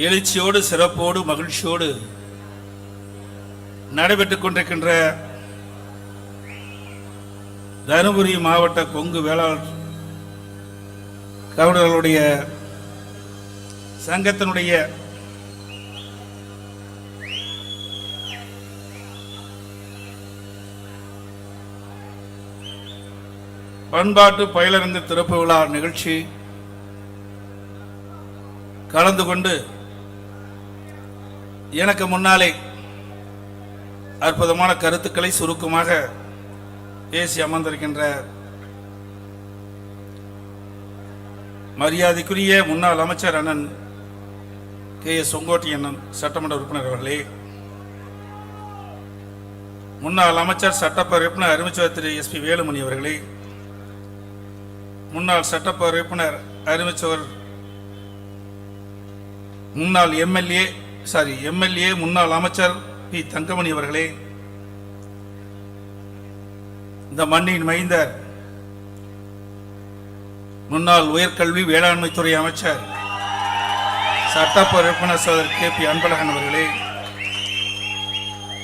எழுச்சியோடு சிறப்போடு மகிழ்ச்சியோடு நடைபெற்றுக் கொண்டிருக்கின்ற தருமபுரி மாவட்ட கொங்கு வேளாண் கவுடர்களுடைய சங்கத்தினுடைய பண்பாட்டு பயிலரங்கு திறப்பு விழா நிகழ்ச்சி கலந்து கொண்டு எனக்கு முன்னாலே அற்புதமான கருத்துக்களை சுருக்கமாக பேசி அமர்ந்திருக்கின்ற மரியாதைக்குரிய முன்னாள் அமைச்சர் அண்ணன் கே எஸ் செங்கோட்டி அண்ணன் சட்டமன்ற உறுப்பினர் அவர்களே முன்னாள் அமைச்சர் சட்டப்பேரவை உறுப்பினர் அறிவிச்சவர் திரு எஸ்பி வேலுமணி அவர்களே முன்னாள் சட்டப்பேரவை உறுப்பினர் அறிவிச்சவர் முன்னாள் எம்எல்ஏ சாரி எம்எல்ஏ முன்னாள் அமைச்சர் பி. தங்கமணி அவர்களே. இந்த மண்ணின் மைந்தர் முன்னாள் உயர்கல்வி வேளாண்மைத்துறை அமைச்சர் சட்டப்பேரவை உறுப்பினர் சோதர் கே. பி. அன்பழகன் அவர்களே.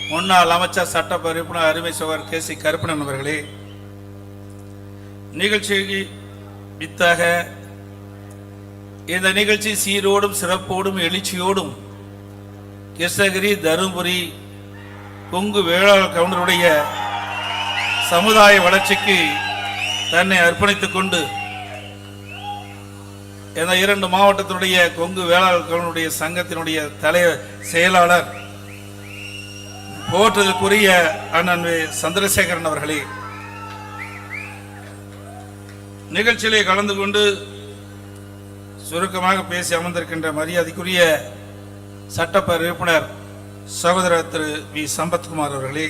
முன்னாள் அமைச்சர் சட்டப்பேரவை உறுப்பினர் அருமை சோதர் கே. சி. கருப்பணன் அவர்களே. நிகழ்ச்சிக்கு வித்தாக இந்த நிகழ்ச்சி சீரோடும் சிறப்போடும் எழுச்சியோடும் கிருஷ்ணகிரி தருமபுரி கொங்கு வேளாண் கவுண்டருடைய சமுதாய வளர்ச்சிக்கு தன்னை அர்ப்பணித்துக் கொண்டு இந்த இரண்டு மாவட்டத்தினுடைய கொங்கு வேளாண் கவுண்டருடைய சங்கத்தினுடைய தலைவர் செயலாளர் போற்றுதலுக்குரிய அண்ணன் வே. சந்திரசேகரன் அவர்களே நிகழ்ச்சியிலே கலந்து கொண்டு சுருக்கமாக பேசி அமர்ந்திருக்கின்ற மரியாதைக்குரிய சட்டப்பேரவை உறுப்பினர் சகோதரர் திரு வி. சம்பத்குமார் அவர்களே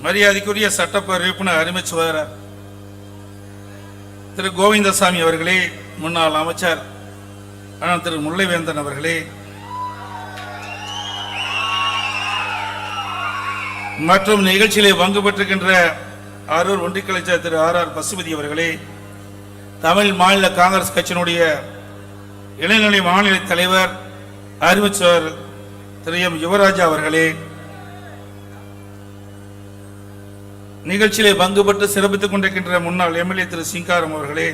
மரியாதைக்குரிய சட்டப்பேரவை உறுப்பினர் அருமை சகோதரர் திரு கோவிந்தசாமி அவர்களே முன்னாள் அமைச்சர் ஆனால் திரு முல்லைவேந்தன் அவர்களே மற்றும் நிகழ்ச்சியிலே பங்கு பெற்றிருக்கின்ற அரூர் ஒன்றிய திரு ஆர் ஆர் பசுபதி அவர்களே தமிழ் மாநில காங்கிரஸ் கட்சியினுடைய இளைநிலை மாநில தலைவர் அறிவிச்சவர் திரு எம் யுவராஜா அவர்களே. நிகழ்ச்சியிலே பங்குபட்டு சிறப்பித்துக் கொண்டிருக்கின்ற முன்னாள் எம்எல்ஏ திரு சிங்காரம் அவர்களே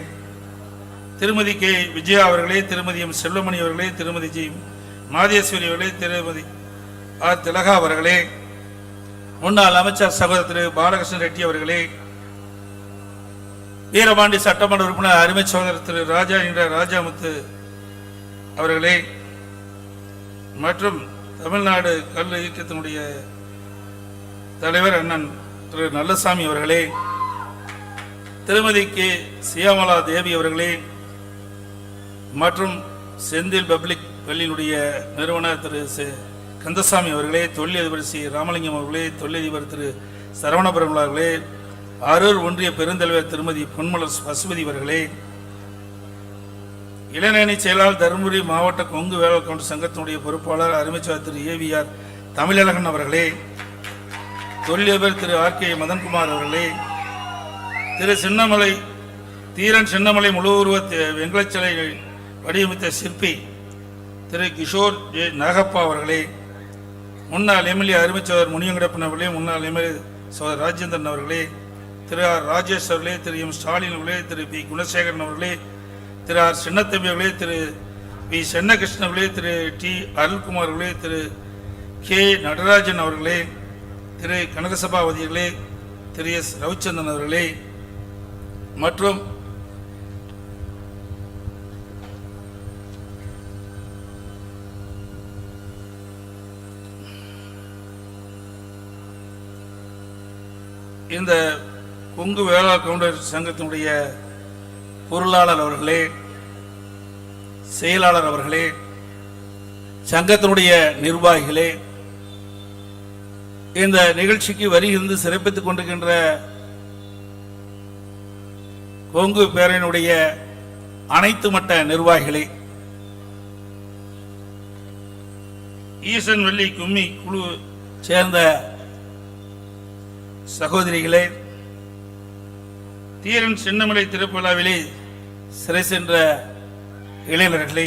திருமதி கே விஜயா அவர்களே திருமதி எம் செல்வமணி அவர்களே திருமதி ஜி மாதேஸ்வரி அவர்களே திருமதி ஆர் திலகா அவர்களே முன்னாள் அமைச்சர் சகோதரர் திரு பாலகிருஷ்ணன் ரெட்டி அவர்களே வீரபாண்டி சட்டமன்ற உறுப்பினர் அருமை சகோதரர் திரு ராஜா என்ற ராஜாமுத்து அவர்களே மற்றும் தமிழ்நாடு கல் இயக்கத்தினுடைய தலைவர் அண்ணன் திரு நல்லசாமி அவர்களே திருமதி கே சியாமலா தேவி அவர்களே மற்றும் செந்தில் பப்ளிக் பள்ளியினுடைய நிறுவனர் திரு கந்தசாமி அவர்களே தொழிலதிபர் சி ராமலிங்கம் அவர்களே தொழிலதிபர் திரு சரவணபுரம் அவர்களே அரூர் ஒன்றிய பெருந்தலைவர் திருமதி பொன்மலர் பசுபதி அவர்களே இளநணி செயலாளர் தருமபுரி மாவட்ட கொங்கு வேளாண் கவுண்டர் சங்கத்தினுடைய பொறுப்பாளர் அருமைச்சர் திரு ஏவிஆர் தமிழழகன் அவர்களே தொழிலதிபர் திரு ஆர் கே மதன்குமார் அவர்களே திரு சின்னமலை தீரன் சின்னமலை முழு உருவ தி- வடிவமைத்த சிற்பி திரு கிஷோர் ஜே நாகப்பா அவர்களே முன்னாள் எம்எல்ஏ அருமைச்சவர் முனியங்கடப்பன் அவர்களே முன்னாள் எம்எல்ஏ சோதர் ராஜேந்திரன் அவர்களே திரு ஆர் ராஜேஷ் அவர்களே திரு எம் ஸ்டாலின் அவர்களே திரு பி குணசேகரன் அவர்களே திரு ஆர் சின்னத்தம்பி அவர்களே திரு வி சென்னகிருஷ்ண அவர்களே திரு டி அருள்குமார் அவர்களே திரு கே நடராஜன் அவர்களே திரு கனகசபாவதி அவர்களே திரு எஸ் ரவிச்சந்திரன் அவர்களே மற்றும் இந்த கொங்கு வேளாண் கவுண்டர் சங்கத்தினுடைய பொருளாளர் அவர்களே செயலாளர் அவர்களே சங்கத்தினுடைய நிர்வாகிகளே இந்த நிகழ்ச்சிக்கு வருகிருந்து சிறப்பித்துக் கொண்டிருக்கின்ற கொங்கு பேரனுடைய அனைத்து மட்ட நிர்வாகிகளே ஈசன் வெள்ளி கும்மி குழு சேர்ந்த சகோதரிகளே தீரன் சின்னமலை திருப்பலாவிலே சிறை சென்ற இளைஞர்களை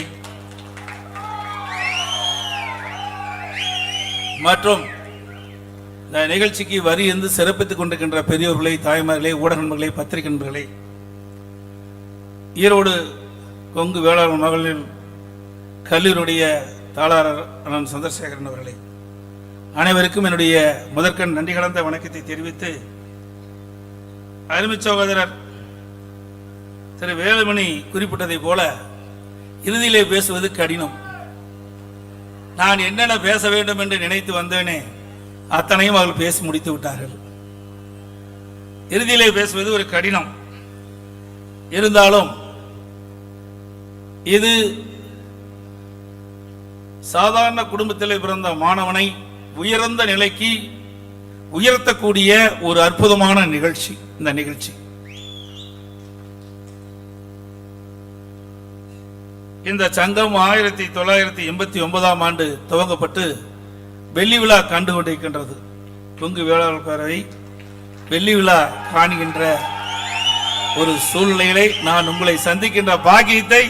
மற்றும் இந்த நிகழ்ச்சிக்கு வரி என்று சிறப்பித்துக் கொண்டிருக்கின்ற பெரியோர்களை தாய்மார்களே ஊடக நண்பர்களே பத்திரிகை நண்பர்களே ஈரோடு கொங்கு வேளாண் மகளிர் கல்லூரியுடைய தாளாளர் சந்திரசேகரன் அவர்களே அனைவருக்கும் என்னுடைய முதற்கண் நன்றி கலந்த வணக்கத்தை தெரிவித்து அருமை சகோதரர் திரு வேலுமணி குறிப்பிட்டதை போல இறுதியிலே பேசுவது கடினம். நான் என்னென்ன பேச வேண்டும் என்று நினைத்து வந்தேனே அத்தனையும் அவர்கள் பேசி முடித்து விட்டார்கள். இறுதியிலே பேசுவது ஒரு கடினம். இருந்தாலும் இது சாதாரண குடும்பத்தில் பிறந்த மாணவனை உயர்ந்த நிலைக்கு உயர்த்தக்கூடிய ஒரு அற்புதமான நிகழ்ச்சி இந்த நிகழ்ச்சி. இந்த சங்கம் ஆயிரத்தி தொள்ளாயிரத்தி எண்பத்தி ஒன்பதாம் ஆண்டு துவங்கப்பட்டு வெள்ளி விழா கண்டு கொண்டிருக்கின்றது. கொங்கு வேளாளர் பேரவை வெள்ளி விழா காணுகின்ற ஒரு சூழ்நிலையிலே நான் உங்களை சந்திக்கின்ற பாக்கியத்தை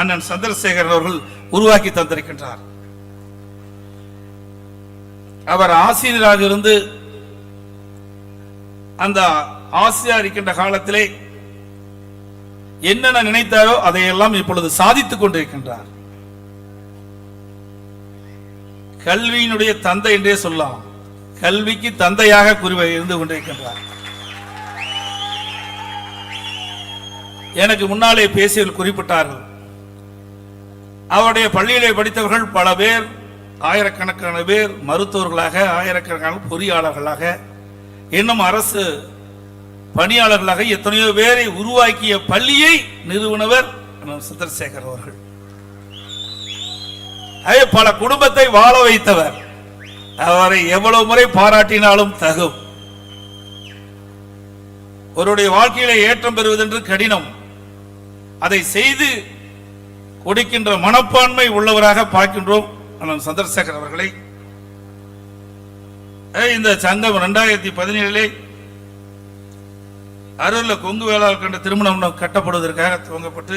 அண்ணன் சந்திரசேகர் அவர்கள் உருவாக்கி தந்திருக்கின்றார். அவர் ஆசிரியராக இருந்து அந்த ஆசிரியர் இருக்கின்ற காலத்திலே என்னென்ன நினைத்தாரோ அதையெல்லாம் இப்பொழுது சாதித்துக் கொண்டிருக்கின்றார். கல்வியினுடைய தந்தை என்றே சொல்லலாம். கல்விக்கு தந்தையாக குறிவை இருந்து கொண்டிருக்கின்றார். எனக்கு முன்னாலே பேசியவர்கள் குறிப்பிட்டார்கள். அவருடைய பள்ளியிலே படித்தவர்கள் பல பேர் ஆயிரக்கணக்கான பேர் மருத்துவர்களாக ஆயிரக்கணக்கான பொறியாளர்களாக இன்னும் அரசு பணியாளர்களாக எத்தனையோ பேரை உருவாக்கிய பள்ளியை நிறுவனவர் சந்திரசேகர் அவர்கள். பல குடும்பத்தை வாழ வைத்தவர். அவரை எவ்வளவு முறை பாராட்டினாலும் தகும். ஒருவருடைய வாழ்க்கையில ஏற்றம் பெறுவதென்று கடினம். அதை செய்து கொடுக்கின்ற மனப்பான்மை உள்ளவராக பார்க்கின்றோம் அண்ணன் சந்திரசேகர் அவர்களை. இந்த சங்கம் இரண்டாயிரத்தி பதினேழிலே அரூர்ல கொங்கு வேளாளர் கண்ட திருமணம் கட்டப்படுவதற்காக துவங்கப்பட்டு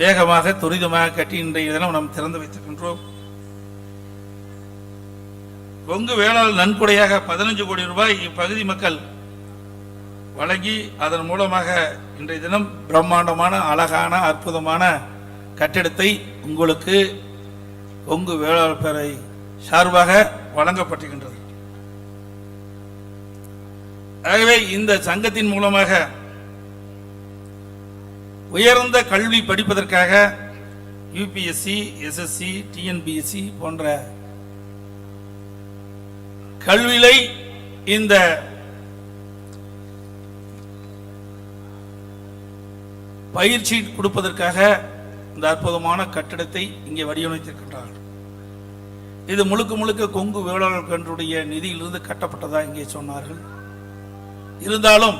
வேகமாக துரிதமாக கட்டி இன்றைய தினம் நாம் திறந்து வைத்திருக்கின்றோம். கொங்கு வேளாளர் நன்கொடையாக பதினஞ்சு கோடி ரூபாய் இப்பகுதி மக்கள் வழங்கி அதன் மூலமாக இன்றைய தினம் பிரம்மாண்டமான அழகான அற்புதமான கட்டிடத்தை உங்களுக்கு கொங்கு வேளாளர் பேரை சார்பாக வழங்கப்பட்டிருக்கின்றது. ஆகவே இந்த சங்கத்தின் மூலமாக உயர்ந்த கல்வி படிப்பதற்காக யூபிஎஸ்சி எஸ்எஸ்சி டிஎன்பிஎஸ்சி போன்ற கல்வியை இந்த பயிற்சி கொடுப்பதற்காக இந்த அற்புதமான கட்டிடத்தை இங்கே வடிவமைத்திருக்கின்றார்கள். இது முழுக்க முழுக்க கொங்கு வேளாளர் கன்றுடைய நிதியிலிருந்து கட்டப்பட்டதா இங்கே சொன்னார்கள். இருந்தாலும்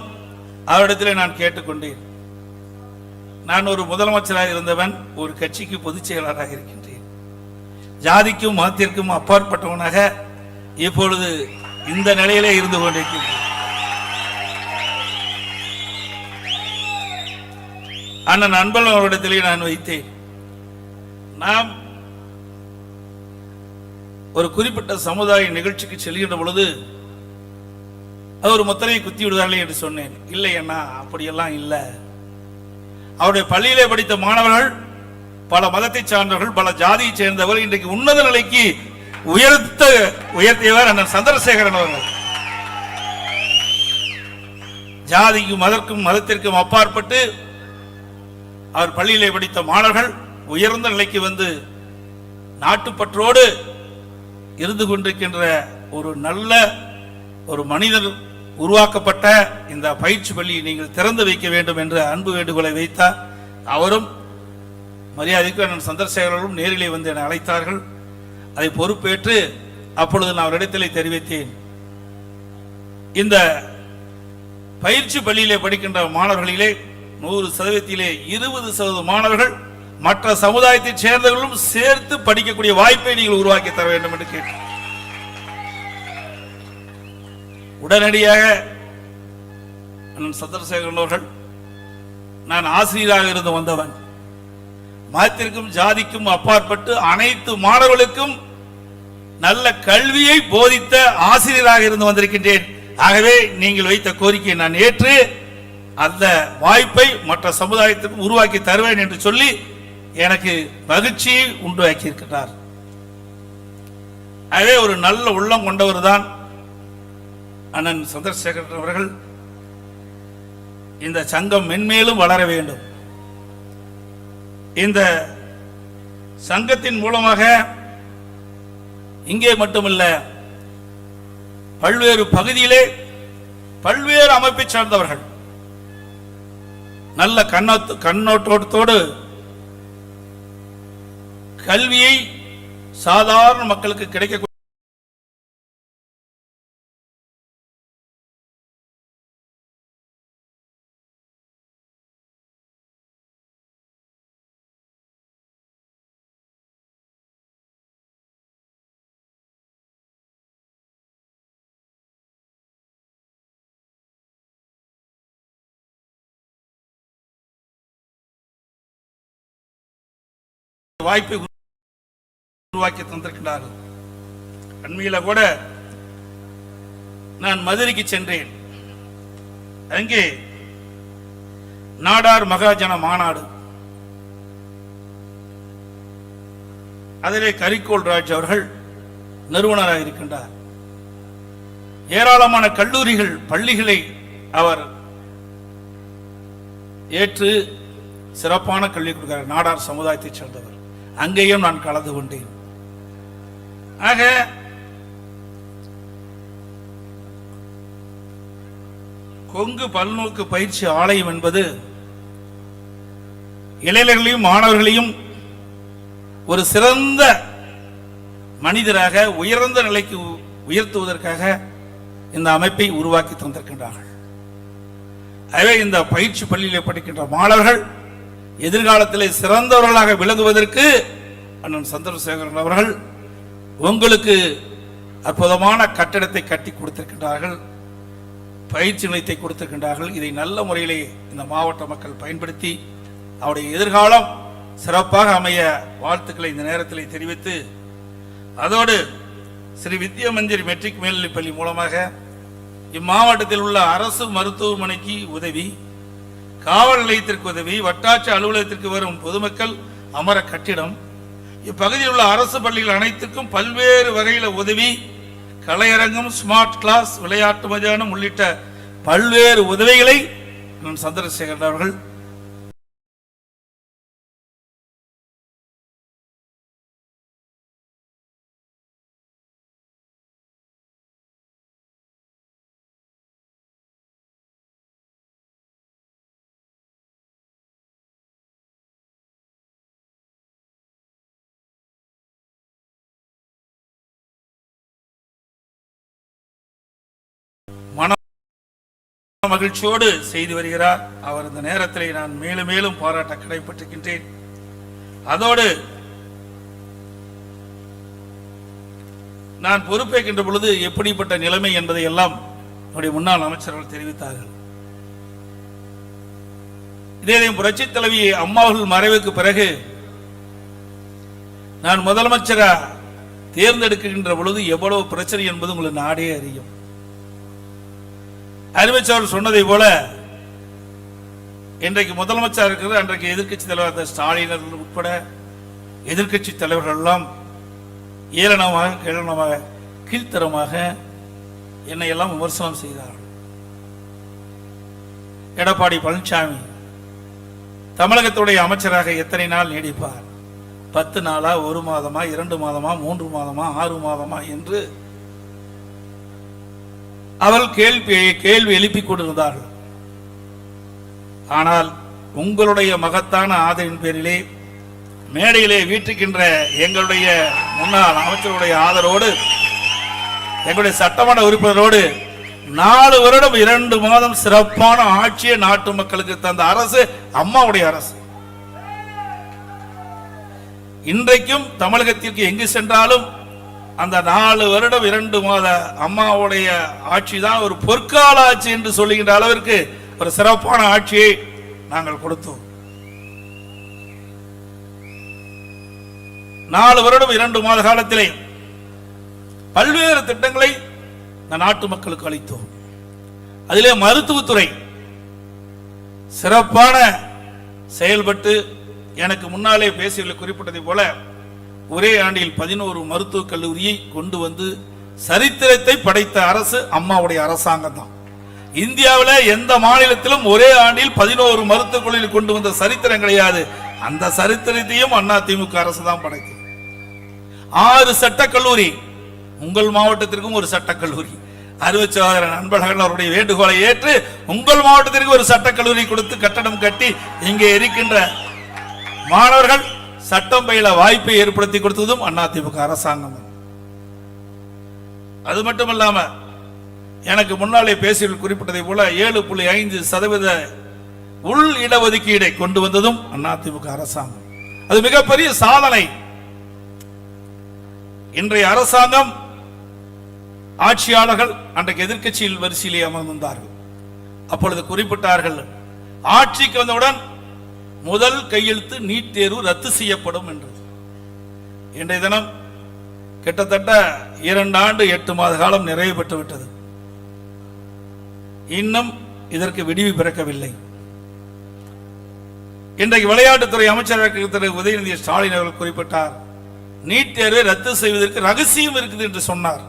அவரிடத்திலே நான் கேட்டுக்கொண்டேன். நான் ஒரு முதலமைச்சராக இருந்தவன் ஒரு கட்சிக்கு பொதுச் செயலாளராக இருக்கின்றேன். ஜாதிக்கும் மதத்திற்கும் அப்பாற்பட்டவனாக இப்பொழுது இந்த நிலையிலே இருந்து கொண்டிருக்கின்றேன். அண்ணன் அன்பழகன் அவரிடத்திலே நான் வைத்தேன். நாம் ஒரு குறிப்பிட்ட சமுதாய நிகழ்ச்சிக்கு செல்கின்ற பொழுது அது ஒரு முத்திரையை குத்தி விடுவார்களே என்று சொன்னேன். இல்லை அண்ணா அப்படியெல்லாம் இல்லை. அவருடைய பள்ளியிலே படித்த மாணவர்கள் பல மதத்தை சார்ந்தவர்கள் பல ஜாதியை சேர்ந்தவர்கள் இன்றைக்கு உன்னத நிலைக்கு உயர்த்த உயர்த்தியவர் அண்ணன் சந்திரசேகரன் அவர்கள். ஜாதிக்கும் மதற்கும் மதத்திற்கும் அப்பாற்பட்டு அவர் பள்ளியிலே படித்த மாணவர்கள் உயர்ந்த நிலைக்கு வந்து நாட்டுப்பற்றோடு இருந்து கொண்டிருக்கின்ற ஒரு நல்ல ஒரு மனிதர் உருவாக்கப்பட்ட இந்த பயிற்சி பள்ளியை நீங்கள் திறந்து வைக்க வேண்டும் என்ற அன்பு வேண்டுகோளை வைத்தார். அவரும் மரியாதைக்கு அண்ணன் சந்திரசேகரரும் நேரிலே வந்து என்னை அழைத்தார்கள். அதை பொறுப்பேற்று அப்பொழுது நான் அவரிடத்திலே தெரிவித்தேன். இந்த பயிற்சி பள்ளியிலே படிக்கின்ற மாணவர்களிலே நூறு சதவீதத்திலே இருபது சதவீத மாணவர்கள் மற்ற சமுதாயத்தைச் சேர்ந்தவர்களும் சேர்த்து படிக்கக்கூடிய வாய்ப்பை நீங்கள் உருவாக்கி தர வேண்டும் என்று கேட்டேன். உடனடியாக அண்ணன் சந்திரசேகரன் அவர்கள் நான் ஆசிரியராக இருந்து வந்தவன். மதத்திற்கும் ஜாதிக்கும் அப்பாற்பட்டு அனைத்து மாணவர்களுக்கும் நல்ல கல்வியை போதித்த ஆசிரியராக இருந்து வந்திருக்கின்றேன். ஆகவே நீங்கள் வைத்த கோரிக்கையை நான் ஏற்று அந்த வாய்ப்பை மற்ற சமுதாயத்திற்கும் உருவாக்கி தருவேன் என்று சொல்லி எனக்கு மகிழ்ச்சியை உண்டாக்கி இருக்கிறார் ஆகவே ஒரு நல்ல உள்ளம் கொண்டவர் தான் அண்ணன் சந்திரசேகரன் அவர்கள் இந்த சங்கம் மென்மேலும் வளர வேண்டும். இந்த சங்கத்தின் மூலமாக இங்கே மட்டுமல்ல பல்வேறு பகுதியிலே பல்வேறு அமைப்பை சார்ந்தவர்கள் நல்ல கண்ணோத்து கண்ணோட்டோடு கல்வியை சாதாரண மக்களுக்கு கிடைக்க வாய்ப்பை உருவாக்கி தந்திருக்கிறார்கள் அண்மையில கூட நான் மதுரைக்கு சென்றேன். அங்கே நாடார் மகாஜன மாநாடு. அதிலே கரிகோல் ராஜ் அவர்கள் நிறுவனராக இருக்கின்றார். ஏராளமான கல்லூரிகள் பள்ளிகளை அவர் ஏற்று சிறப்பான கல்வி கொடுக்கிறார். நாடார் சமுதாயத்தைச் சேர்ந்தவர். அங்கேயும் நான் கலந்து கொண்டேன். ஆக கொங்கு பல்நோக்கு பயிற்சி ஆலயம் என்பது இளைஞர்களையும் மாணவர்களையும் ஒரு சிறந்த மனிதராக உயர்ந்த நிலைக்கு உயர்த்துவதற்காக இந்த அமைப்பை உருவாக்கி தந்திருக்கின்றார்கள். ஆகவே இந்த பயிற்சி பள்ளியில் படிக்கின்ற மாணவர்கள் எதிர்காலத்தில் சிறந்தவர்களாக விளங்குவதற்கு அண்ணன் சந்திரசேகரன் அவர்கள் உங்களுக்கு அற்புதமான கட்டடத்தை கட்டி கொடுத்திருக்கின்றார்கள் பயிற்சி நிலையத்தை கொடுத்திருக்கின்றார்கள். இதை நல்ல முறையிலே இந்த மாவட்ட மக்கள் பயன்படுத்தி அவருடைய எதிர்காலம் சிறப்பாக அமைய வாழ்த்துக்களை இந்த நேரத்தில் தெரிவித்து அதோடு ஸ்ரீ வித்யா மந்திர் மெட்ரிக் மேல்நிலைப் பள்ளி மூலமாக இம்மாவட்டத்தில் உள்ள அரசு மருத்துவமனைக்கு உதவி காவல் நிலையத்திற்கு உதவி வட்டாட்சி அலுவலகத்திற்கு வரும் பொதுமக்கள் அமர கட்டிடம் இப்பகுதியில் உள்ள அரசு பள்ளிகள் அனைத்துக்கும் பல்வேறு வகையில் உதவி கலையரங்கம் ஸ்மார்ட் கிளாஸ் விளையாட்டு மைதானம் உள்ளிட்ட பல்வேறு உதவிகளை நான் சந்திரசேகரன் அவர்கள் மகிழ்ச்சியோடு செய்து வருகிறார். அவர் இந்த நேரத்தில் நான் மேலும் மேலும் பாராட்ட கடைப்பட்டிருக்கின்றேன் அதோடு நான் பொறுப்பேற்கின்ற பொழுது எப்படிப்பட்ட நிலைமை என்பதை எல்லாம் என்னுடைய முன்னாள் அமைச்சர்கள் தெரிவித்தார்கள். இதே புரட்சி தலைவி அம்மாவர்கள் மறைவுக்கு பிறகு நான் முதலமைச்சரா தேர்ந்தெடுக்கின்ற பொழுது எவ்வளவு பிரச்சனை என்பது உங்களுக்கு நாடே அறியும். அறிவிச்சவர் சொன்னதை போல இன்றைக்கு முதலமைச்சர் இருக்கிறது அன்றைக்கு எதிர்கட்சி தலைவர் அந்த ஸ்டாலின் உட்பட எதிர்க்கட்சி தலைவர்கள் எல்லாம் ஏளனமாக கேளனமாக கீழ்த்தரமாக என்னை எல்லாம் விமர்சனம் செய்தார்கள். எடப்பாடி பழனிசாமி தமிழகத்துடைய அமைச்சராக எத்தனை நாள் நீடிப்பார்? பத்து நாளா ஒரு மாதமா இரண்டு மாதமா மூன்று மாதமா ஆறு மாதமா என்று அவள் கேள்வி கேள்வி எழுப்பிக் கொண்டிருந்தார்கள். ஆனால் உங்களுடைய மகத்தான ஆதரவின் பேரிலே மேடையிலே வீட்டுக்கின்ற எங்களுடைய முன்னாள் அமைச்சருடைய ஆதரவோடு எங்களுடைய சட்டமன்ற உறுப்பினரோடு நாலு வருடம் இரண்டு மாதம் சிறப்பான ஆட்சியை நாட்டு மக்களுக்கு தந்த அரசு அம்மாவுடைய அரசு. இன்றைக்கும் தமிழகத்திற்கு எங்கு சென்றாலும் அந்த நாலு வருடம் இரண்டு மாத அம்மாவுடைய ஆட்சி தான் ஒரு பொற்கால ஆட்சி என்று சொல்லுகின்ற அளவிற்கு ஒரு சிறப்பான ஆட்சியை நாங்கள் கொடுத்தோம். நாலு வருடம் இரண்டு மாத காலத்திலே பல்வேறு திட்டங்களை இந்த நாட்டு மக்களுக்கு அளித்தோம். அதிலே மருத்துவத்துறை சிறப்பான செயல்பட்டு எனக்கு முன்னாலே பேசியதில் குறிப்பிட்டதை போல ஒரே ஆண்டில் பதினோரு மருத்துவக் கல்லூரியை கொண்டு வந்து சரித்திரத்தை படைத்த அரசு அம்மாவுடைய அரசாங்கம் தான். இந்தியாவில் எந்த மாநிலத்திலும் ஒரே ஆண்டில் பதினோரு மருத்துவக் கல்லூரி கொண்டு வந்த சரித்திரம் கிடையாது. அந்த சரித்திரத்தையும் அண்ணா திமுக அரசு தான் படைத்தது. ஆறு சட்டக்கல்லூரி உங்கள் மாவட்டத்திற்கும் ஒரு சட்டக்கல்லூரி அறுபச்சாயிர நண்பர்கள் அவருடைய வேண்டுகோளை ஏற்று உங்கள் மாவட்டத்திற்கு ஒரு சட்டக்கல்லூரி கொடுத்து கட்டடம் கட்டி இங்கே இருக்கின்ற மாணவர்கள் சட்டம் பயில வாய்ப்பை ஏற்படுத்தி கொடுத்ததும் அதிமுக அரசாங்கம். அது மட்டுமல்லாம எனக்கு முன்னாலே பேசிய குறிப்பிட்டதை போல ஏழு புள்ளி ஐந்து சதவீத உள் இடஒதுக்கீடை கொண்டு வந்ததும் அதிமுக அரசாங்கம். அது மிகப்பெரிய சாதனை. இன்றைய அரசாங்கம் ஆட்சியாளர்கள் அன்றைக்கு எதிர்கட்சியில் வரிசையிலே அமர்ந்திருந்தார்கள். அப்பொழுது குறிப்பிட்டார்கள் ஆட்சிக்கு வந்தவுடன் முதல் கையெழுத்து நீட் தேர்வு ரத்து செய்யப்படும் என்று இன்றைய தினம் கிட்டத்தட்ட இரண்டு ஆண்டு எட்டு மாத காலம் நிறைவு பெற்று விட்டது இன்னும் இதற்கு விடிவு பிறக்கவில்லை. இன்றைக்கு விளையாட்டுத்துறை அமைச்சர் திரு உதயநிதி ஸ்டாலின் அவர்கள் குறிப்பிட்டார் நீட் தேர்வை ரத்து செய்வதற்கு ரகசியம் இருக்குது என்று சொன்னார்.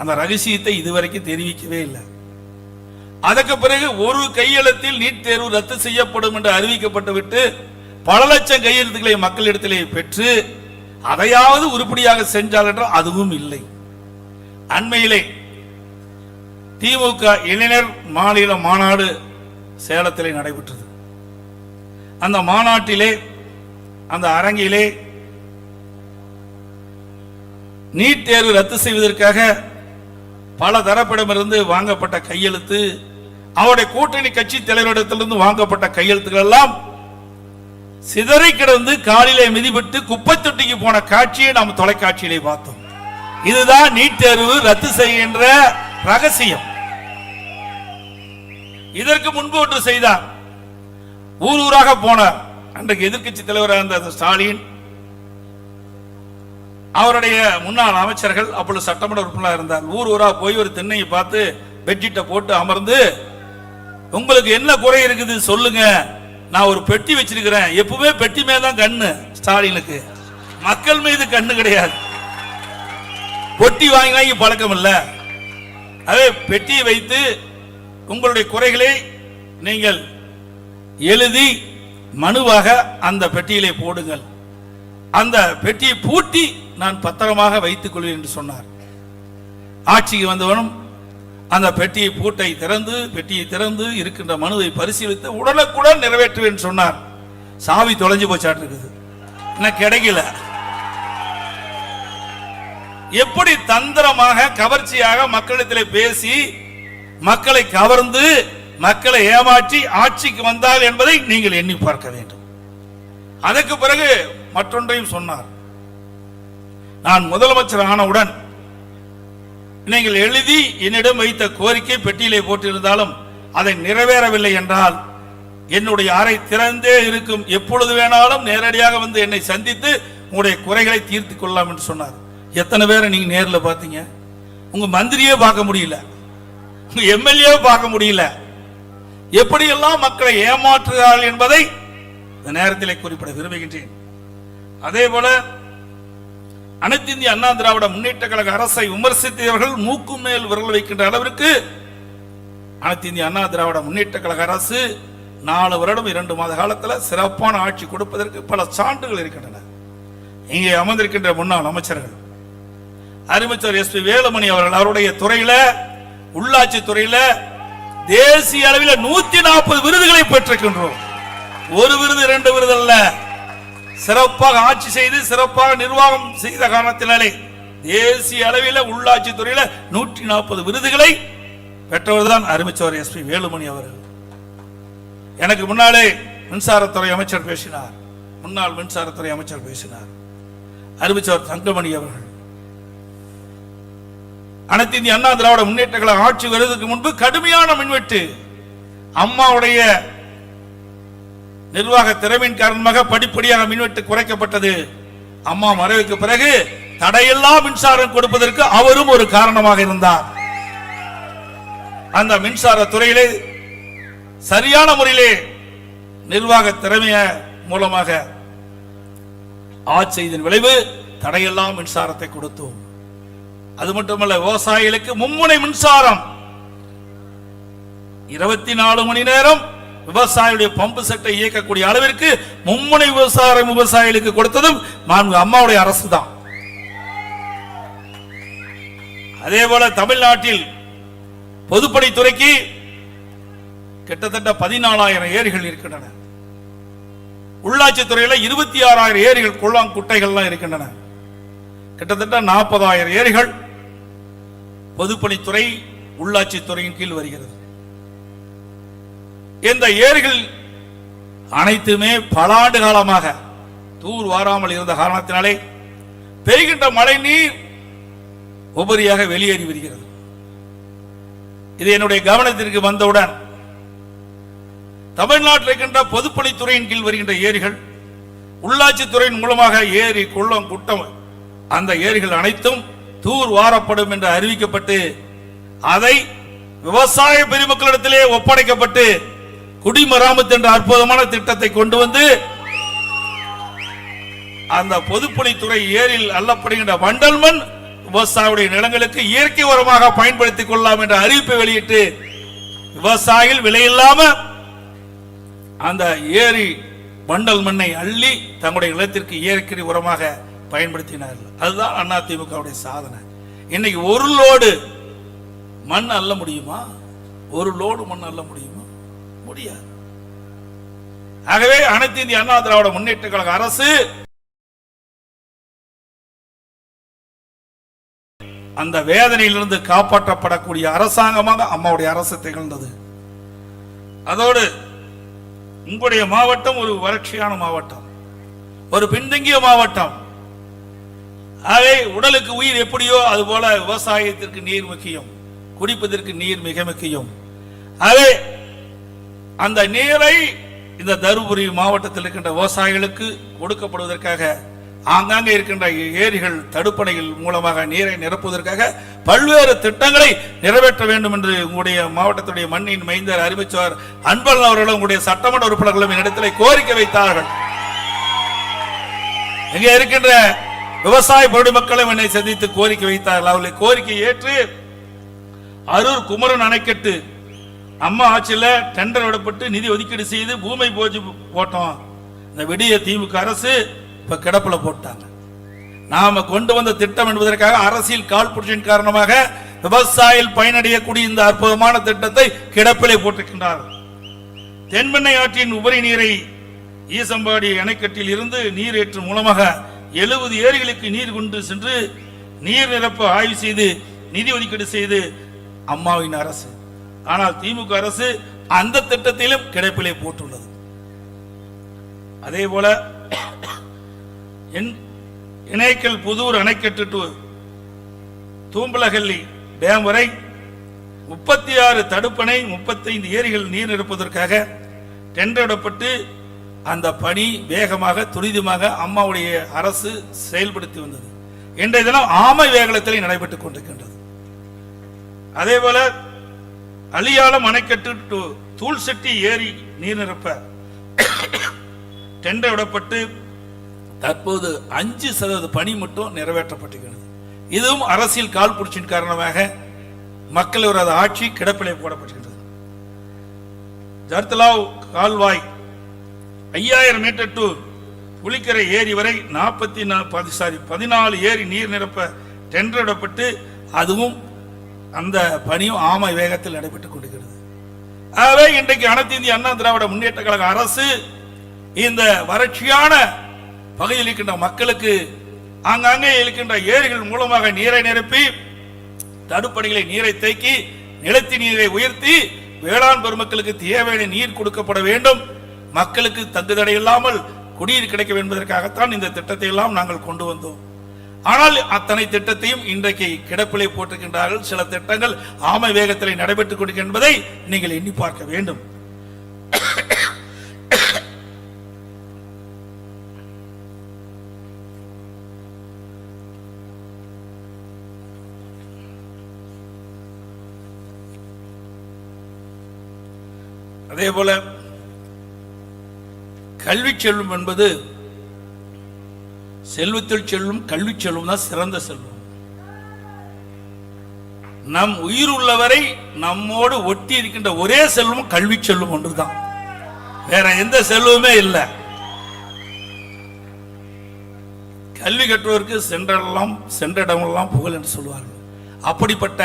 அந்த ரகசியத்தை இதுவரைக்கும் தெரிவிக்கவே இல்லை. அதற்கு பிறகு ஒரு கையெழுத்தில் நீட் தேர்வு ரத்து செய்யப்படும் என்று அறிவிக்கப்பட்டு விட்டு பல லட்சம் கையெழுத்துக்களை மக்களிடத்திலே பெற்று அதையாவது உருப்படியாக சென்றால் என்றால் அதுவும் இல்லை. அண்மையிலே திமுக இளைஞர் மாநில மாநாடு சேலத்திலே நடைபெற்றது. அந்த மாநாட்டிலே அந்த அரங்கிலே நீட் தேர்வு ரத்து செய்வதற்காக பல தரப்பிடமிருந்து வாங்கப்பட்ட கையெழுத்து அவருடைய கூட்டணி கட்சி தலைவரிடத்திலிருந்து வாங்கப்பட்ட கையெழுத்துக்கள் எல்லாம் சிதறி கிடந்து காலிலே மிதிபட்டு குப்பை தொட்டிக்கு போன காட்சியை நாம் தொலைக்காட்சியிலே பார்த்தோம். இதுதான் நீட் தேர்வு ரத்து செய்கின்ற ரகசியம். இதற்கு முன்பு ஒன்று செய்தார். ஊர் ஊராக போனார். அன்றைக்கு எதிர்க்கட்சி தலைவராக இருந்த ஸ்டாலின் அவருடைய முன்னாள் அமைச்சர்கள் அப்பொழுது சட்டமன்ற உறுப்பினராக இருந்தார். ஊர் ஊரா போய் ஒரு திண்ணையை பார்த்து பெட்ஷீட்டை போட்டு அமர்ந்து உங்களுக்கு என்ன குறை இருக்குது சொல்லுங்க. நான் ஒரு பெட்டி வச்சிருக்கிறேன். எப்பவுமே பெட்டி மேல தான் கண்ணு ஸ்டாலினுக்கு. மக்கள் மீது கண்ணு கிடையாது. பொட்டி வாங்கி வாங்கி பழக்கம் இல்ல. அதே பெட்டியை வைத்து உங்களுடைய குறைகளை நீங்கள் எழுதி மனுவாக அந்த பெட்டியிலே போடுங்கள். அந்த பெட்டியை பூட்டி நான் பத்திரமாக வைத்துக் கொள்வேன் என்று சொன்னார். ஆட்சிக்கு வந்தவனும் அந்த பெட்டியை பூட்டை திறந்து பெட்டியை திறந்து இருக்கின்ற மனுவை பரிசீலித்து உடனுக்குடன் நிறைவேற்றுவேன் என்று சொன்னார். சாவி தொலைஞ்சு போச்சாட்டு இருக்குது. இன்னும் கிடைக்கல. எப்படி தந்திரமாக கவர்ச்சியாக மக்களிடத்தில் பேசி மக்களை கவர்ந்து மக்களை ஏமாற்றி ஆட்சிக்கு வந்தார் என்பதை நீங்கள் எண்ணி பார்க்க வேண்டும். அதற்கு பிறகு மற்றொன்றையும் சொன்னார். நான் முதலமைச்சர் ஆனவுடன் நீங்கள் எழுதி என்னிடம் வைத்த கோரிக்கை பெட்டியிலே போட்டிருந்தாலும் அதை நிறைவேறவில்லை என்றால் என்னுடைய அறை திறந்தே இருக்கும். எப்பொழுது வேணாலும் நேரடியாக வந்து என்னை சந்தித்து உங்களுடைய குறைகளை தீர்த்து கொள்ளலாம் என்று சொன்னார். எத்தனை பேரை நீங்க நேரில் பார்த்தீங்க? உங்க மந்திரியே பார்க்க முடியல. உங்க எம்எல்ஏ பார்க்க முடியல. எப்படியெல்லாம் மக்களை ஏமாற்றுகிறார்கள் என்பதை இந்த நேரத்திலே குறிப்பிட விரும்புகின்றேன். அதே போல அனைத்து இந்திய அண்ணா திராவிட முன்னேற்ற கழக அரசை விமர்சித்தவர்கள் மூக்கு மேல் விரல் வைக்கின்ற அளவிற்கு அனைத்து இந்திய அண்ணா திராவிட முன்னேற்ற கழக அரசு நாலு வருடம் இரண்டு மாத காலத்தில் சிறப்பான ஆட்சி கொடுப்பதற்கு பல சான்றுகள் இருக்கின்றன. இங்கே அமர்ந்திருக்கின்ற முன்னாள் அமைச்சர்கள். அறிவிச்சர் எஸ் பி வேலுமணி அவர்கள் அவருடைய துறையில உள்ளாட்சி துறையில தேசிய அளவில் நூத்தி நாற்பது விருதுகளை பெற்றிருக்கின்றோம். ஒரு விருது இரண்டு விருது அல்ல. சிறப்பாக ஆட்சி செய்து சிறப்பாக நிர்வாகம் செய்த காரணத்தினாலே தேசிய அளவில் உள்ளாட்சி துறையில நூற்றி நாற்பது விருதுகளை பெற்றவர் தான் அறிவிச்சவர் எஸ் பி வேலுமணி அவர்கள். எனக்கு முன்னாலே மின்சாரத்துறை அமைச்சர் பேசினார். முன்னாள் மின்சாரத்துறை அமைச்சர் பேசினார். அறிவிச்சவர் தங்கமணி அவர்கள். அனைத்து இந்திய அண்ணா திராவிட முன்னேற்ற கழக ஆட்சி வருவதற்கு முன்பு கடுமையான மின்வெட்டு அம்மாவுடைய நிர்வாக திறமையின் காரணமாக படிப்படியாக மின்வெட்டு குறைக்கப்பட்டது. அம்மா மறைவுக்கு பிறகு தடையில்லா மின்சாரம் கொடுப்பதற்கு அவரும் ஒரு காரணமாக இருந்தார். அந்த மின்சார துறையிலே சரியான முறையிலே நிர்வாக திறமைய மூலமாக ஆட்சியின் விளைவு தடையெல்லாம் மின்சாரத்தை கொடுத்தோம். அது மட்டுமல்ல விவசாயிகளுக்கு மும்முனை மின்சாரம். இருபத்தி நாலு மணி நேரம் விவசாயியுடைய பம்பு செட்டை இயக்கக்கூடிய அளவிற்கு மும்முனை விவசாயம் விவசாயிகளுக்கு கொடுத்ததும் நான்கு அம்மாவுடைய அரசு தான் அதே போல தமிழ்நாட்டில் பொதுப்பணித்துறைக்கு கிட்டத்தட்ட பதினாலாயிரம் ஏரிகள் இருக்கின்றன. உள்ளாட்சி துறையில இருபத்தி ஆறாயிரம் ஏரிகள் குளம் குட்டைகள்லாம் இருக்கின்றன. கிட்டத்தட்ட நாற்பதாயிரம் ஏரிகள் பொதுப்பணித்துறை உள்ளாட்சித்துறையின் கீழ் வருகிறது. இந்த ஏரிகள் அனைத்துமே பல ஆண்டு காலமாக தூர் வாராமல் இருந்த காரணத்தினாலே பெய்கின்ற மழை நீர் உபரியாக வெளியேறி வருகிறது. இது என்னுடைய கவனத்திற்கு வந்தவுடன் தமிழ்நாட்டில் இருக்கின்ற பொதுப்பணித்துறையின் கீழ் வருகின்ற ஏரிகள் உள்ளாட்சித்துறையின் மூலமாக ஏரி குள்ளம் குட்டம் அந்த ஏரிகள் அனைத்தும் தூர் வாரப்படும் என்று அறிவிக்கப்பட்டு அதை விவசாய பெருமக்களிடத்திலே ஒப்படைக்கப்பட்டு குடிமராமத்து என்ற அற்புதமான திட்டத்தை கொண்டு வந்து அந்த பொதுப்பணித்துறை ஏரில் அள்ளப்படுகின்ற வண்டல் மண் விவசாயியுடைய நிலங்களுக்கு இயற்கை உரமாக பயன்படுத்திக் கொள்ளலாம் என்ற அறிவிப்பை வெளியிட்டு விவசாயிகள் விலையில்லாம அந்த ஏரி வண்டல் மண்ணை அள்ளி தங்களுடைய நிலத்திற்கு இயற்கை உரமாக பயன்படுத்தினார்கள். அதுதான் அதிமுகவுடைய சாதனை. இன்னைக்கு ஒரு லோடு மண் அள்ள முடியுமா? ஒரு லோடு மண் அள்ள முடியுமா? முடியாது. ஆகவே அனைத்து இந்திய அண்ணா திராவிட முன்னேற்ற கழக அரசு அந்த வேதனையிலிருந்து காப்பாற்றப்படக்கூடிய அரசாங்கமாக அம்மாவுடைய அரசு திகழ்ந்தது. அதோடு உங்களுடைய மாவட்டம் ஒரு வறட்சியான மாவட்டம் ஒரு பின்தங்கிய மாவட்டம். ஆகவே உடலுக்கு உயிர் எப்படியோ அது போல விவசாயத்திற்கு நீர் முக்கியம் குடிப்பதற்கு நீர் மிக முக்கியம். ஆகவே அந்த நீரை இந்த தருமபுரி மாவட்டத்தில் இருக்கின்ற விவசாயிகளுக்கு கொடுக்கப்படுவதற்காக ஆங்காங்கே இருக்கின்ற ஏரிகள் தடுப்பணைகள் மூலமாக நீரை நிரப்புவதற்காக பல்வேறு திட்டங்களை நிறைவேற்ற வேண்டும் என்று உங்களுடைய மாவட்டத்துடைய மண்ணின் மைந்தர் அறிவிச்சவர் அன்பழகன் அவர்களும் உங்களுடைய சட்டமன்ற உறுப்பினர்களும் என்னிடத்தில் கோரிக்கை வைத்தார்கள். இங்கே இருக்கின்ற விவசாய பொதுமக்களும் என்னை சந்தித்து கோரிக்கை வைத்தார்கள். அவர்களை கோரிக்கை ஏற்று அரூர் குமரன் அணைக்கட்டு அம்மா ஆட்சியில டெண்டர் விடப்பட்டு நிதி ஒதுக்கீடு செய்து பூமை போச்சு போட்டோம். இந்த விடிய தீவுக்கு அரசு இப்ப கிடப்புல போட்டாங்க. நாம கொண்டு வந்த திட்டம் என்பதற்காக அரசியல் காழ்ப்புணர்ச்சியின் காரணமாக விவசாயிகள் பயனடையக்கூடிய இந்த அற்புதமான திட்டத்தை கிடப்பிலே போட்டிருக்கின்றார். தென்பெண்ணை ஆற்றின் உபரி நீரை ஈசம்பாடி அணைக்கட்டில் இருந்து நீர் ஏற்று மூலமாக எழுபது ஏரிகளுக்கு நீர் கொண்டு சென்று நீர் நிரப்ப ஆய்வு செய்து நிதி ஒதுக்கீடு செய்து அம்மாவின் அரசு ஆனால் திமுக அரசு அந்த திட்டத்திலும் கிடைப்பிலே போட்டுள்ளது. அதே போல இணைக்கல் புதூர் அணைக்கட்டு டு தூம்பலகல்லி டேம் வரை முப்பத்தி ஆறு தடுப்பணை முப்பத்தைந்து ஏரிகள் நீர் நிரப்பதற்காக டெண்டரிடப்பட்டு அந்த பணி வேகமாக துரிதமாக அம்மாவுடைய அரசு செயல்படுத்தி வந்தது. இன்றைய தினம் ஆமை வேகலத்தில் நடைபெற்றுக் கொண்டிருக்கின்றது. அதே போல அலியாலம் அணைக்கட்டு டு தூள்செட்டி ஏரி நீர் நிரப்ப. டெண்டர் விடப்பட்டு தற்போது அஞ்சு சதவீத பணி மட்டும் நிறைவேற்றப்பட்டிருக்கிறது. இதுவும் அரசியல் கால்புடிச்சின் காரணமாக மக்கள் ஒரு ஆட்சி கிடப்பிலே போடப்பட்டிருக்கிறது. ஜர்தலாவ் கால்வாய் ஐயாயிரம் மீட்டர் டு புலிக்கரை ஏரி வரை நாற்பத்தி சாரி பதினாலு ஏரி நீர் நிரப்ப டெண்டர் விடப்பட்டு அதுவும் அந்த பணியும் ஆமை வேகத்தில் நடைபெற்றுக் கொண்டிருக்கிறது. ஆகவே இன்றைக்கு அனைத்து இந்திய அண்ணா திராவிட முன்னேற்ற கழக அரசு இந்த வறட்சியான பகுதியில் இருக்கின்ற மக்களுக்கு ஆங்காங்கே இருக்கின்ற ஏரிகள் மூலமாக நீரை நிரப்பி தடுப்பணைகளை நீரை தேக்கி நிலத்தி நீரை உயர்த்தி வேளாண் பெருமக்களுக்கு தேவையான நீர் கொடுக்கப்பட வேண்டும். மக்களுக்கு தங்குதடை இல்லாமல் குடிநீர் கிடைக்க என்பதற்காகத்தான் இந்த திட்டத்தை எல்லாம் நாங்கள் கொண்டு வந்தோம். ஆனால் அத்தனை திட்டத்தையும் இன்றைக்கு கிடப்பிலை போட்டிருக்கின்றார்கள். சில திட்டங்கள் ஆமை வேகத்தில் நடைபெற்றுக் கொண்டிருக்கின்றன என்பதை நீங்கள் எண்ணி பார்க்க வேண்டும். அதே போல கல்வி செல்வம் என்பது செல்வத்தில் செல்வம் கல்வி செல்வம் தான் சிறந்த செல்வம். நம் உயிர் உள்ளவரை நம்மோடு ஒட்டி இருக்கின்ற ஒரே செல்வம் கல்வி செல்வம் ஒன்றுதான். வேற எந்த செல்வமே இல்லை. கல்வி கற்றோருக்கு சென்றெல்லாம் சென்ற இடமெல்லாம் புகழ் என்று சொல்வார்கள் அப்படிப்பட்ட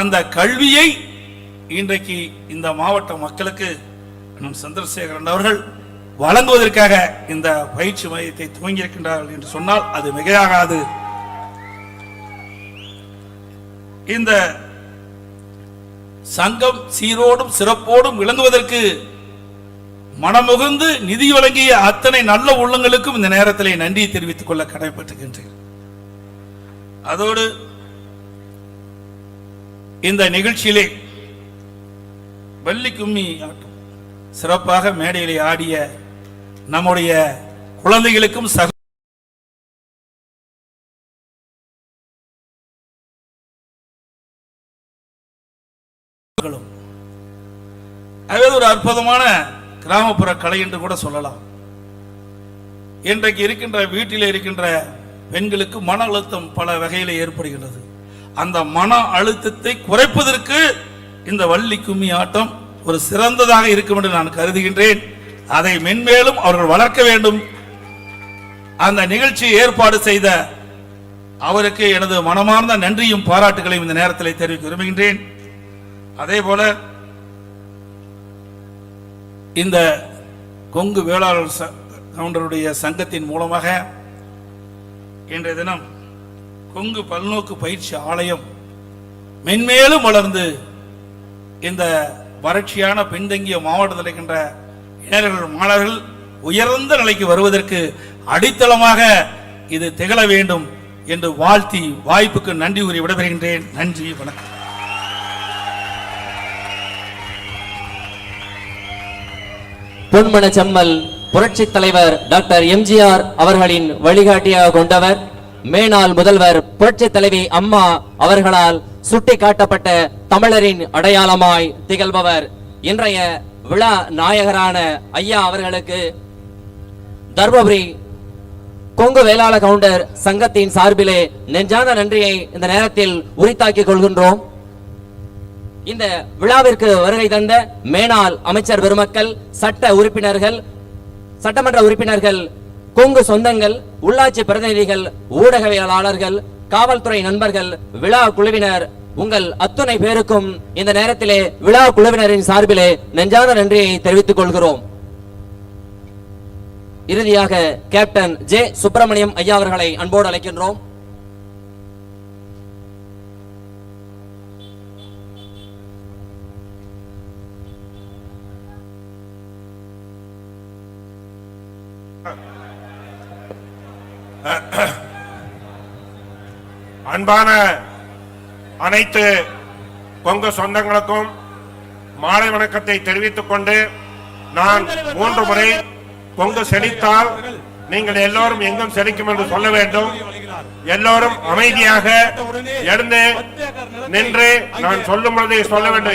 அந்த கல்வியை இன்றைக்கு இந்த மாவட்ட மக்களுக்கு நம் சந்திரசேகரன் அவர்கள் வழங்குவதற்காக இந்த பயிற்சி மையத்தை துவங்கியிருக்கின்றார்கள் என்று சொன்னால் அது மிகையாகாது. இந்த சங்கம் சீரோடும் சிறப்போடும் விளங்குவதற்கு மனமுகுந்து நிதி வழங்கிய அத்தனை நல்ல உள்ளங்களுக்கும் இந்த நேரத்திலே நன்றி தெரிவித்துக் கொள்ள கடமைப்பட்டுகின்றேன் அதோடு இந்த நிகழ்ச்சியிலே வள்ளி கும்மி ஆட்டம் சிறப்பாக மேடையிலே ஆடிய நம்முடைய குழந்தைகளுக்கும் சக அது ஒரு அற்புதமான கிராமப்புற கலை என்று கூட சொல்லலாம். இன்றைக்கு இருக்கின்ற வீட்டில் இருக்கின்ற பெண்களுக்கு மன அழுத்தம் பல வகையில் ஏற்படுகின்றது. அந்த மன அழுத்தத்தை குறைப்பதற்கு இந்த வள்ளி கும்மி ஆட்டம் ஒரு சிறந்ததாக இருக்கும் என்று நான் கருதுகின்றேன். அதை மென்மேலும் அவர்கள் வளர்க்க வேண்டும். அந்த நிகழ்ச்சி ஏற்பாடு செய்த அவருக்கு எனது மனமார்ந்த நன்றியும் பாராட்டுகளையும் இந்த நேரத்தில் தெரிவிக்க விரும்புகின்றேன். அதே போல இந்த கொங்கு வேளாளர் ச- கவுண்டருடைய சங்கத்தின் மூலமாக இன்றைய தினம் கொங்கு பல்நோக்கு பயிற்சி ஆலயம் மென்மேலும் வளர்ந்து இந்த வறட்சியான பின்தங்கிய மாவட்டத்தில் இருக்கின்ற இளைஞர்கள் மாணவர்கள் உயர்ந்த நிலைக்கு வருவதற்கு அடித்தளமாக இது திகழ வேண்டும் என்று வாழ்த்தி வாய்ப்புக்கு நன்றி கூறி விடைபெறுகின்றேன். நன்றி வணக்கம். பொன்மன செம்மல் புரட்சி தலைவர் டாக்டர் எம்ஜிஆர் அவர்களின் வழிகாட்டியாக கொண்டவர் மேனாள் முதல்வர் புரட்சி தலைவி அம்மா அவர்களால் சுட்டிக்காட்டப்பட்ட தமிழரின் அடையாளமாய் திகழ்பவர் இன்றைய விழா நாயகரான ஐயா அவர்களுக்கு தர்மபுரி கொங்கு வேளாள கவுண்டர் சங்கத்தின் சார்பிலே நெஞ்சான நன்றியை இந்த நேரத்தில் உரித்தாக்கிக் கொள்கின்றோம். இந்த விழாவிற்கு வருகை தந்த மேனாள் அமைச்சர் பெருமக்கள் சட்ட உறுப்பினர்கள் சட்டமன்ற உறுப்பினர்கள் கொங்கு சொந்தங்கள் உள்ளாட்சி பிரதிநிதிகள் ஊடகவியலாளர்கள் காவல்துறை நண்பர்கள் விழா குழுவினர் உங்கள் அத்துணை பேருக்கும் இந்த நேரத்திலே விழா குழுவினரின் சார்பிலே நெஞ்சான நன்றியை தெரிவித்துக் கொள்கிறோம். இறுதியாக கேப்டன் ஜே சுப்பிரமணியம் ஐயா அவர்களை அன்போடு அழைக்கின்றோம். அன்பான அனைத்து கொங்கு சொந்தங்களுக்கும் மாலை வணக்கத்தை தெரிவித்துக் கொண்டு நான் மூன்று முறை கொங்கு செழித்தால் நீங்கள் எல்லோரும் எங்கும் செழிக்கும் என்று சொல்ல வேண்டும். எல்லோரும் அமைதியாக எழுந்து நின்று நான் சொல்லும் பொழுதே சொல்ல வேண்டும்.